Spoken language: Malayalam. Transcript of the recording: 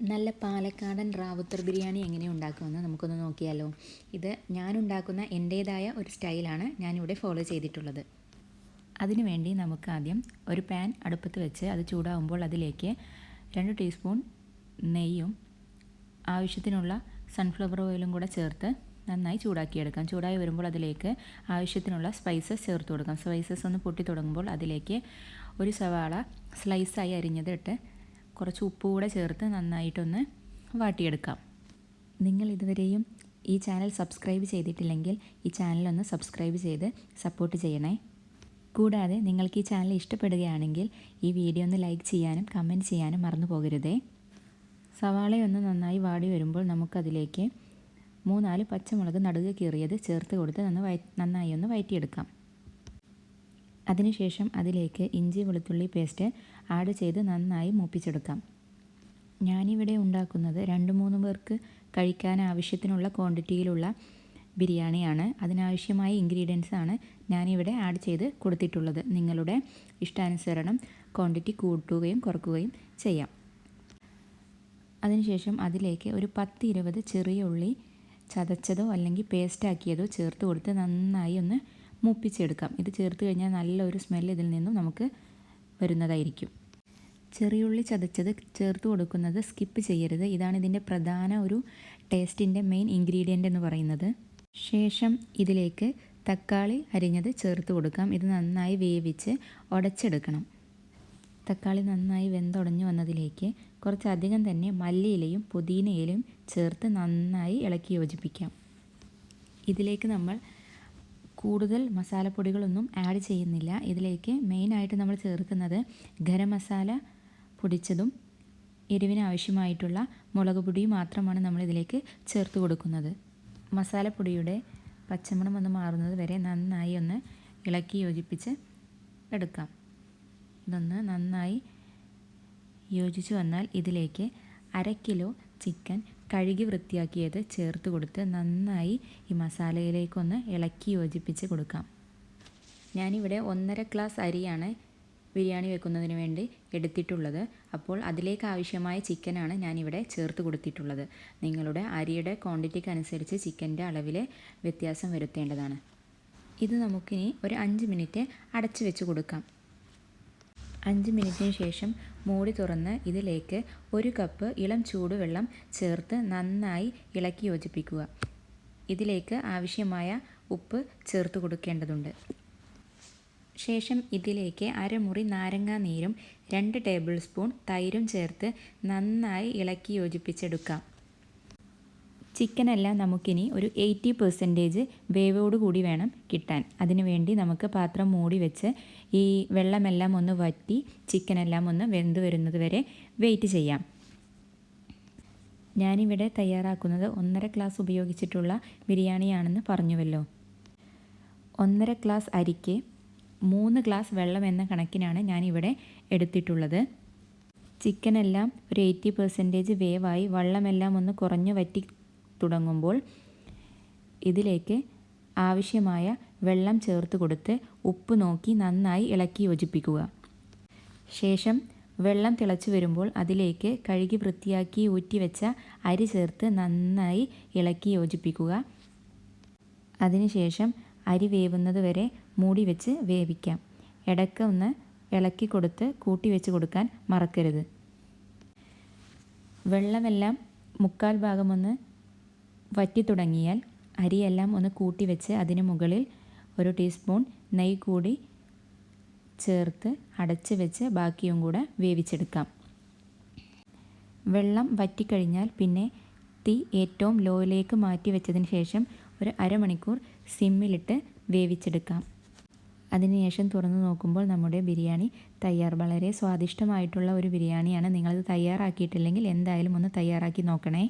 നല്ല പാലക്കാടൻ റാവുത്തർ ബിരിയാണി എങ്ങനെ ഉണ്ടാക്കുമെന്ന് നമുക്കൊന്ന് നോക്കിയാലോ. ഇത് ഞാൻ ഉണ്ടാക്കുന്ന എന്റേതായ ഒരു സ്റ്റൈലാണ് ഞാനിവിടെ ഫോളോ ചെയ്തിട്ടുള്ളത്. അതിനുവേണ്ടി നമുക്ക് ആദ്യം ഒരു പാൻ അടുപ്പത്ത് വെച്ച് അത് ചൂടാവുമ്പോൾ അതിലേക്ക് രണ്ട് ടീസ്പൂൺ നെയ്യും ആവശ്യത്തിനുള്ള സൺഫ്ലവർ ഓയിലും കൂടെ ചേർത്ത് നന്നായി ചൂടാക്കിയെടുക്കാം. ചൂടായി വരുമ്പോൾ അതിലേക്ക് ആവശ്യത്തിനുള്ള സ്പൈസസ് ചേർത്ത് കൊടുക്കാം. സ്പൈസസ് ഒന്ന് പൊട്ടി തുടങ്ങുമ്പോൾ അതിലേക്ക് ഒരു സവാള സ്ലൈസായി അരിഞ്ഞത് ഇട്ട് കുറച്ച് ഉപ്പ് കൂടെ ചേർത്ത് നന്നായിട്ടൊന്ന് വാട്ടിയെടുക്കാം. നിങ്ങൾ ഇതുവരെയും ഈ ചാനൽ സബ്സ്ക്രൈബ് ചെയ്തിട്ടില്ലെങ്കിൽ ഈ ചാനലൊന്ന് സബ്സ്ക്രൈബ് ചെയ്ത് സപ്പോർട്ട് ചെയ്യണേ. കൂടാതെ നിങ്ങൾക്ക് ഈ ചാനൽ ഇഷ്ടപ്പെടുകയാണെങ്കിൽ ഈ വീഡിയോ ഒന്ന് ലൈക്ക് ചെയ്യാനും കമന്റ് ചെയ്യാനും മറന്നു പോകരുതേ. സവാളയൊന്ന് നന്നായി വാടി വരുമ്പോൾ നമുക്കതിലേക്ക് മൂന്നാൽ പച്ചമുളക് നടുക കീറിയത് ചേർത്ത് കൊടുത്ത് നന്ന് വയ നന്നായി ഒന്ന് വയറ്റിയെടുക്കാം. അതിനുശേഷം അതിലേക്ക് ഇഞ്ചി വെളുത്തുള്ളി പേസ്റ്റ് ആഡ് ചെയ്ത് നന്നായി മൂപ്പിച്ചെടുക്കാം. ഞാനിവിടെ ഉണ്ടാക്കുന്നത് രണ്ട് മൂന്ന് പേർക്ക് കഴിക്കാൻ ആവശ്യത്തിനുള്ള ക്വാണ്ടിറ്റിയിലുള്ള ബിരിയാണിയാണ്. അതിനാവശ്യമായ ഇൻഗ്രീഡിയൻസ് ആണ് ഞാനിവിടെ ആഡ് ചെയ്ത് കൊടുത്തിട്ടുള്ളത്. നിങ്ങളുടെ ഇഷ്ടാനുസരണം ക്വാണ്ടിറ്റി കൂട്ടുകയും കുറക്കുകയും ചെയ്യാം. അതിനുശേഷം അതിലേക്ക് ഒരു പത്ത് ഇരുപത് ചെറിയ ഉള്ളി ചതച്ചതോ അല്ലെങ്കിൽ പേസ്റ്റാക്കിയതോ ചേർത്ത് കൊടുത്ത് നന്നായി ഒന്ന് മൂപ്പിച്ചെടുക്കാം. ഇത് ചേർത്ത് കഴിഞ്ഞാൽ നല്ലൊരു സ്മെൽ ഇതിൽ നിന്നും നമുക്ക് വരുന്നതായിരിക്കും. ചെറിയുള്ളി ചതച്ചത് ചേർത്ത് കൊടുക്കുന്നത് സ്കിപ്പ് ചെയ്യരുത്. ഇതാണ് ഇതിന്റെ പ്രധാന ഒരു ടേസ്റ്റിന്റെ മെയിൻ ഇൻഗ്രീഡിയന്റ് എന്ന് പറയുന്നത്. ശേഷം ഇതിലേക്ക് തക്കാളി അരിഞ്ഞത് ചേർത്ത് കൊടുക്കാം. ഇത് നന്നായി വേവിച്ച് ഉടച്ചെടുക്കണം തക്കാളി നന്നായി വെന്തുടഞ്ഞു വന്നതിലേക്ക് കുറച്ചധികം തന്നെ മല്ലിയിലയും പുതിനയിലയും ചേർത്ത് നന്നായി ഇളക്കി യോജിപ്പിക്കാം. ഇതിലേക്ക് നമ്മൾ കൂടുതൽ മസാലപ്പൊടികളൊന്നും ആഡ് ചെയ്യുന്നില്ല. ഇതിലേക്ക് മെയിനായിട്ട് നമ്മൾ ചേർക്കുന്നത് ഗരം മസാല പൊടിച്ചതും എരിവിന് ആവശ്യമായിട്ടുള്ള മുളക് പൊടിയും മാത്രമാണ് നമ്മൾ ഇതിലേക്ക് ചേർത്ത് കൊടുക്കുന്നത്. മസാലപ്പൊടിയുടെ പച്ചമണം ഒന്ന് മാറുന്നത് വരെ നന്നായി ഒന്ന് ഇളക്കി യോജിപ്പിച്ച് എടുക്കാം. ഇതൊന്ന് നന്നായി യോജിച്ച് വന്നാൽ ഇതിലേക്ക് അര കിലോ ചിക്കൻ കഴുകി വൃത്തിയാക്കിയത് ചേർത്ത് കൊടുത്ത് നന്നായി ഈ മസാലയിലേക്കൊന്ന് ഇളക്കി യോജിപ്പിച്ച് കൊടുക്കാം. ഞാനിവിടെ ഒന്നര ഗ്ലാസ് അരിയാണ് ബിരിയാണി വെക്കുന്നതിന് വേണ്ടി എടുത്തിട്ടുള്ളത്. അപ്പോൾ അതിലേക്ക് ആവശ്യമായ ചിക്കനാണ് ഞാനിവിടെ ചേർത്ത് കൊടുത്തിട്ടുള്ളത്. നിങ്ങളുടെ അരിയുടെ ക്വാണ്ടിറ്റിക്ക് അനുസരിച്ച് ചിക്കന്റെ അളവിൽ വ്യത്യാസം വരുത്തേണ്ടതാണ്. ഇത് നമുക്കിനി ഒരു അഞ്ച് മിനിറ്റ് അടച്ചു വെച്ച് കൊടുക്കാം. അഞ്ച് മിനിറ്റിന് ശേഷം മൂടി തുറന്ന് ഇതിലേക്ക് ഒരു കപ്പ് ഇളം ചൂടുവെള്ളം ചേർത്ത് നന്നായി ഇളക്കി യോജിപ്പിക്കുക. ഇതിലേക്ക് ആവശ്യമായ ഉപ്പ് ചേർത്ത് കൊടുക്കേണ്ടതുണ്ട്. ശേഷം ഇതിലേക്ക് അരമുറി നാരങ്ങാ നീരും രണ്ട് ടേബിൾ സ്പൂൺ തൈരും ചേർത്ത് നന്നായി ഇളക്കി യോജിപ്പിച്ചെടുക്കാം. ചിക്കനെല്ലാം നമുക്കിനി ഒരു എയ്റ്റി പെർസെന്റേജ് വേവോടുകൂടി വേണം കിട്ടാൻ. അതിനുവേണ്ടി നമുക്ക് പാത്രം മൂടി വെച്ച് ഈ വെള്ളമെല്ലാം ഒന്ന് വറ്റി ചിക്കനെല്ലാം ഒന്ന് വെന്ത് വരുന്നത് വരെ വെയിറ്റ് ചെയ്യാം. ഞാനിവിടെ തയ്യാറാക്കുന്നത് ഒന്നര ഗ്ലാസ് ഉപയോഗിച്ചിട്ടുള്ള ബിരിയാണിയാണെന്ന് പറഞ്ഞുവല്ലോ. ഒന്നര ഗ്ലാസ് അരിക്ക് മൂന്ന് ഗ്ലാസ് വെള്ളം എന്ന കണക്കിനാണ് ഞാനിവിടെ എടുത്തിട്ടുള്ളത്. ചിക്കനെല്ലാം ഒരു എയ്റ്റി പെർസെന്റേജ് വേവായി വെള്ളമെല്ലാം ഒന്ന് കുറഞ്ഞു വറ്റി തുടങ്ങുമ്പോൾ ഇതിലേക്ക് ആവശ്യമായ വെള്ളം ചേർത്ത് കൊടുത്ത് ഉപ്പ് നോക്കി നന്നായി ഇളക്കി യോജിപ്പിക്കുക. ശേഷം വെള്ളം തിളച്ചു വരുമ്പോൾ അതിലേക്ക് കഴുകി വൃത്തിയാക്കി ഊറ്റിവെച്ച അരി ചേർത്ത് നന്നായി ഇളക്കി യോജിപ്പിക്കുക. അതിനുശേഷം അരി വേവുന്നത് വരെ മൂടി വെച്ച് വേവിക്കാം. ഇടയ്ക്ക് ഒന്ന് ഇളക്കി കൊടുത്ത് കൂട്ടി വെച്ച് കൊടുക്കാൻ മറക്കരുത്. വെള്ളമെല്ലാം മുക്കാൽ ഭാഗമൊന്ന് വറ്റി തുടങ്ങിയാൽ അരിയെല്ലാം ഒന്ന് കൂട്ടി വെച്ച് അതിന് മുകളിൽ ഒരു ടീസ്പൂൺ നെയ്യ് കൂടി ചേർത്ത് അടച്ച് വെച്ച് ബാക്കിയും കൂടെ വേവിച്ചെടുക്കാം. വെള്ളം വറ്റിക്കഴിഞ്ഞാൽ പിന്നെ തീ ഏറ്റവും ലോയിലേക്ക് മാറ്റി വെച്ചതിന് ശേഷം ഒരു അരമണിക്കൂർ സിമ്മിലിട്ട് വേവിച്ചെടുക്കാം. അതിനുശേഷം തുറന്നു നോക്കുമ്പോൾ നമ്മുടെ ബിരിയാണി തയ്യാർ. വളരെ സ്വാദിഷ്ടമായിട്ടുള്ള ഒരു ബിരിയാണിയാണ്. നിങ്ങളത് തയ്യാറാക്കിയിട്ടില്ലെങ്കിൽ എന്തായാലും ഒന്ന് തയ്യാറാക്കി നോക്കണേ.